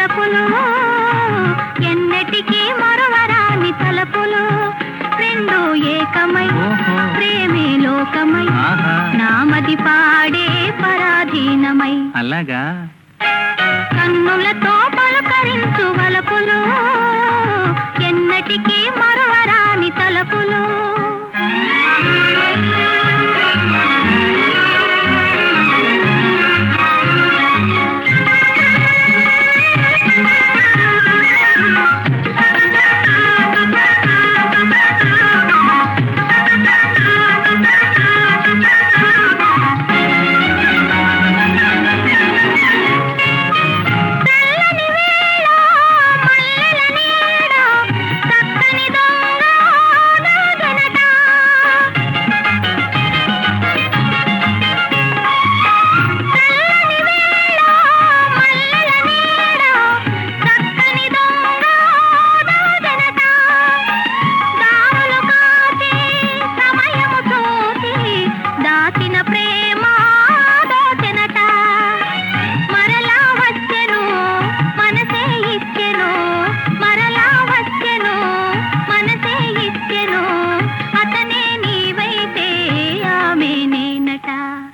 తలపులు ఎన్నటికీ మరవరాని తలపులు రెండు ఏకమై ప్రేమే లోకమై నామది పాడే పరాధీనమై. అలాగా?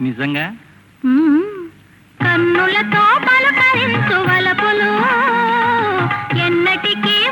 నిజంగా? కన్నులతో పలకరించు వలపులు. ఎన్నటికీ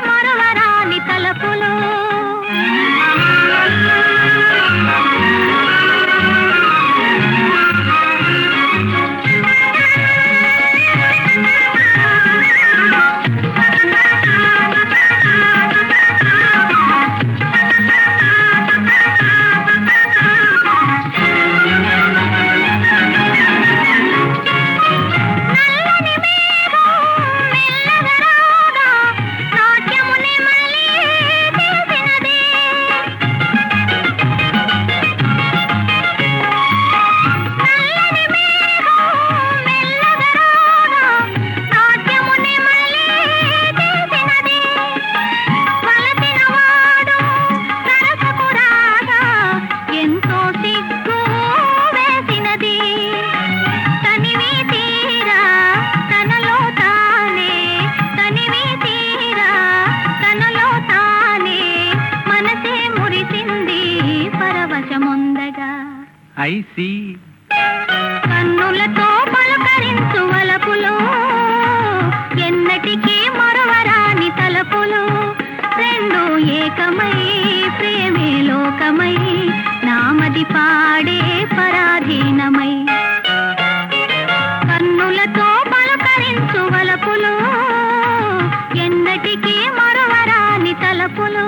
ముచ్చటే మురిసింది పరవశముందగా. ఐసి కన్నులతో పలుకరించు వలపులో ఎన్నటికీ మరవరాని తలపులో రెండు ఏకమై ప్రేమే లోకమై నామది పాడే పరాధీనమై. కన్నులతో పలుకరించు వలపులో ఎన్నటికీ మరవరాని తలపులో